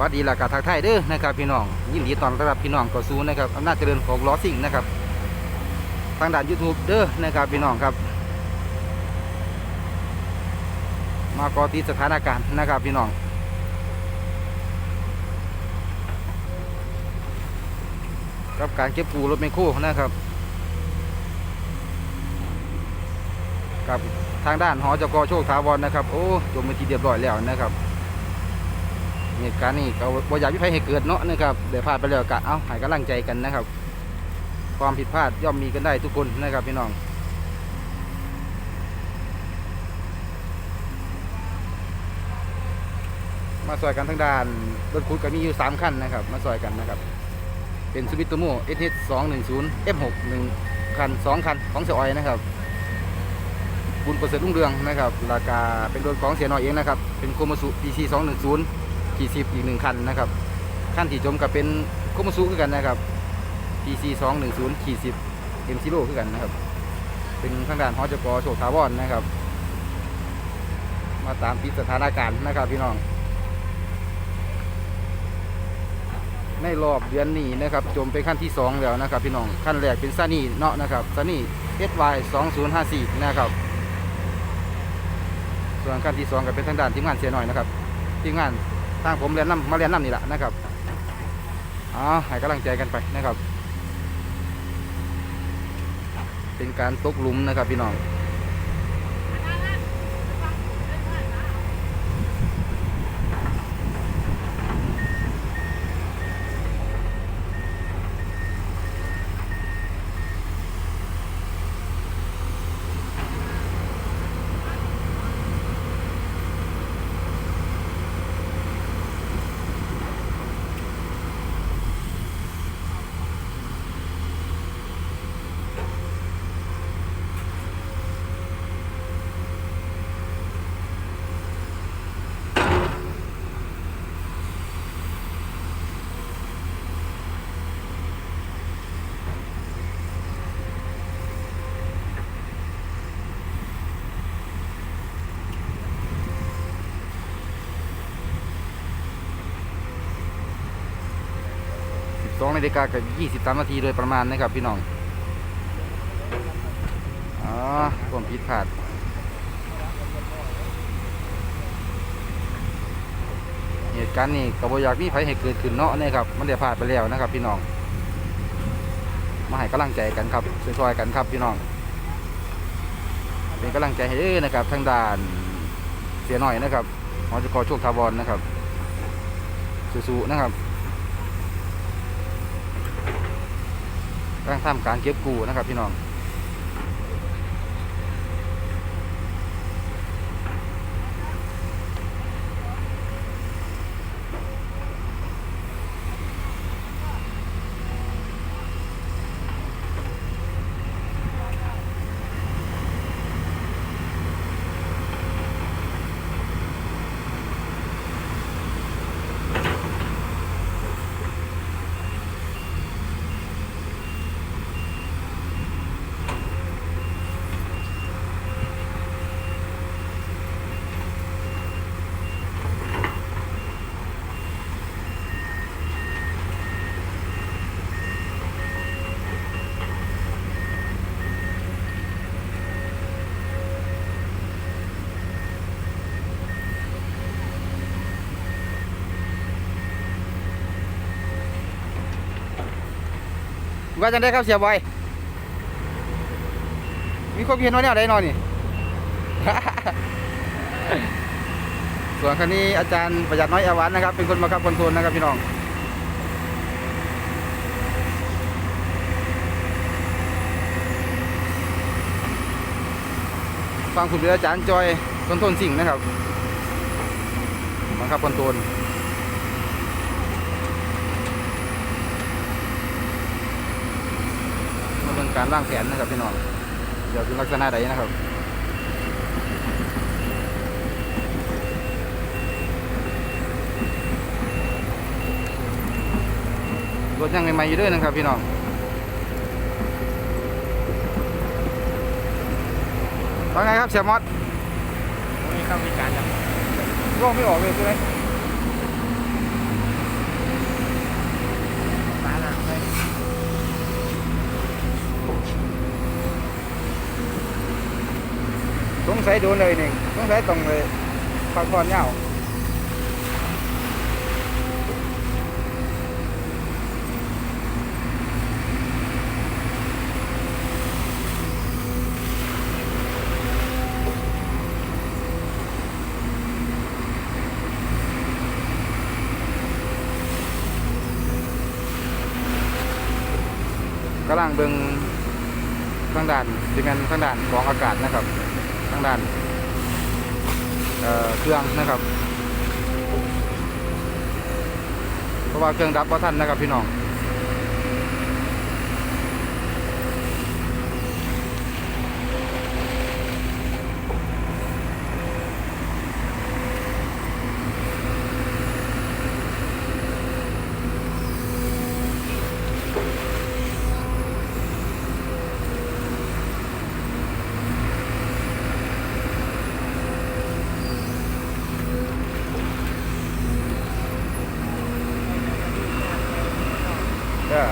วัสดีและกาทักทายเด้อนะครับพี่น้องยินดีต้อนรับพี่น้องเข้าสู่นะครับอำนาจเจริญของล้อสิ่งนะครับ ทางด้าน YouTube เด้อนะครับพี่น้องครับ มากอติสถานการณ์นะครับพี่น้องกับการเก็บปูรถไมโครนะครับ กับทางด้านหอจกโชคถาวรนะครับ โอ้จมไปทีเรียบร้อยแล้วนะครับ เหตุการณ์นี้ก็บ่อยากพิภัยให้เกิดเนาะนะครับเดี๋ยวพลาดไปแล้วกะเอาให้กำลังใจกันนะครับ ความผิดพลาดย่อมมีกันได้ทุกคนนะครับพี่น้องมาซอยกันทั้งด้านรถขุดก็มีอยู่ 3 คันนะครับ มาซอยกันนะครับ เป็นซูบิโตโมเอสเอสสองหนึ่งศูนย์เอฟหกหนึ่งคันสองคันของเสียออยนะครับบุญประเสริฐรุ่งเรืองนะครับราคาเป็นรถของเสียน้อยเองนะครับ เป็นโคมาสุ PC สองหนึ่งศูนย์ ขี่สิบอีกหนึ่งคันนะครับคันที่จมกับเป็นโคมาสุคือกันนะครับ PC สองหนึ่งศูนย์ขี่สิบเอ็มซิโร่คือกันนะครับ เป็นทางด้านฮอจกโชคทาวอนนะครับ มาตามติดสถานการณ์นะครับพี่น้อง ในรอบเดือนนี้นะครับ จมไปขั้นที่ 2 แล้วนะครับ พี่น้องขั้นแรกเป็นซานี่เนาะนะครับซานี่ SY 2054นะครับ ส่วนขั้นที่ 2 ก็เป็นทางด้านทีมงานเสียหน่อยนะครับทีมงาน ทางผมเรียนน้ำมาเรียนน้ำนี่แหละนะครับอ๋อให้กำลังใจกันไปนะครับ เป็นการตกลุมนะครับพี่น้อง 12นาฬิกากับ23นาทีโดยประมาณนะครับพี่น้องอ๋อผมผิดพลาดเหตุการณ์นี้ก็บ่อยากมีไผให้เกิดขึ้นเนาะนะครับมันได้พลาดไปแล้วนะครับ พี่น้อง มาให้กำลังใจกันครับช่วยๆกันครับพี่น้อง เป็นกำลังใจให้เด้อนะครับทางด้านเสียหน่อยนะครับหอจะขอโชคทาวรนะครับสู้ๆนะครับ กำลังทำการเก็บกูนะครับพี่น้อง ว่าจังได้ครับเสียบอย มีความเห็นว่าแนวใดนอนนี่ ส่วนคันนี้อาจารย์ประหยัดน้อยอาวันนะครับ เป็นคนมาขับคอนโทรลนะครับพี่น้องฟังคุณเป็นอาจารย์จอยคอนโทรลสิ่งนะครับมาขับคอนโทรล มาเบิ่ง การวางแผนนะครับพี่น้องเดี๋ยวเป็นลักษณะใดนะครับรถยังใหม่ๆอยู่ด้วยนะครับพี่น้องว่าไงครับเสียมอสไม่เข้ามีการจับร่วงไม่ออกเลยใช่ไหม งสัยโดนเลยหนึ่งสงสัยต้องเลยพักผ่อนยาวกำลังเบิงทางด้านที่เป็นทางด้านของอากาศนะครับ ทางด้านเเครื่องนะครับ เพราะว่าเครื่องดับว่าท่านนะครับพี่น้อง ก็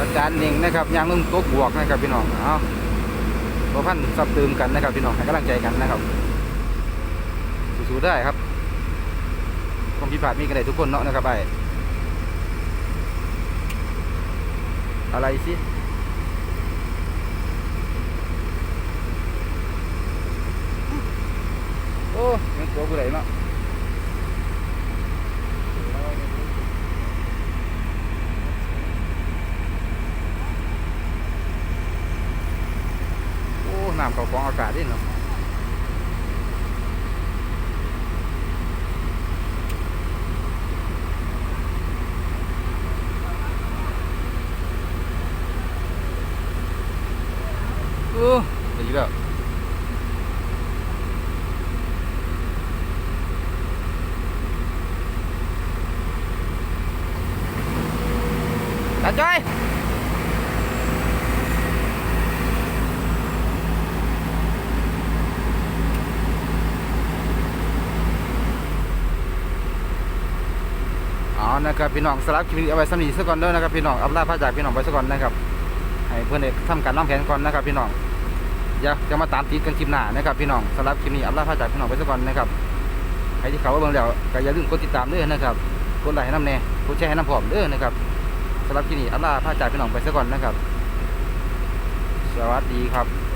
อาจารย์ห นะครับยางนุ่มตกบวกนะครับพี่น้องเอาพอพันซับเตืมกันนะครับพี่น้องให้กำลังใจกันนะครับสู้ๆได้ครับความผิดพลาดมีกันได้ทุกคนเนาะนะครับไปอะไรสิโอ้ยังตัวผู้ใดเนาะโอ้น้ำเขาฟองอากาศดิเนาะโอ้ดีแล้วตาจ้อยอ๋อ นะครับพี่น้องสลับคลิปนี้เอาไว้สำนีซะก่อนเด้อนะครับพี่น้องอัปลาพระจากพี่น้องไปซะก่อนนะครับให้เพื่อนได้ทำการวางแผนก่อนนะครับพี่น้องอย่าจะมาตามติดกันคลิปหน้านะครับพี่น้องสำหรับคลิปนี้อัปลาพระจากพี่น้องไปซะก่อนนะครับใครที่เขาว่าเบิ่งแล้วก็อย่าลืมกดติดตามด้วยนะครับกดไลค์ให้น้ำแน่กดแชร์ให้น้ำผอมเด้อนะครับสำหรับคลิปนี้อัปลาพระจากพี่น้องไปซะก่อนนะครับ สวัสดีครับ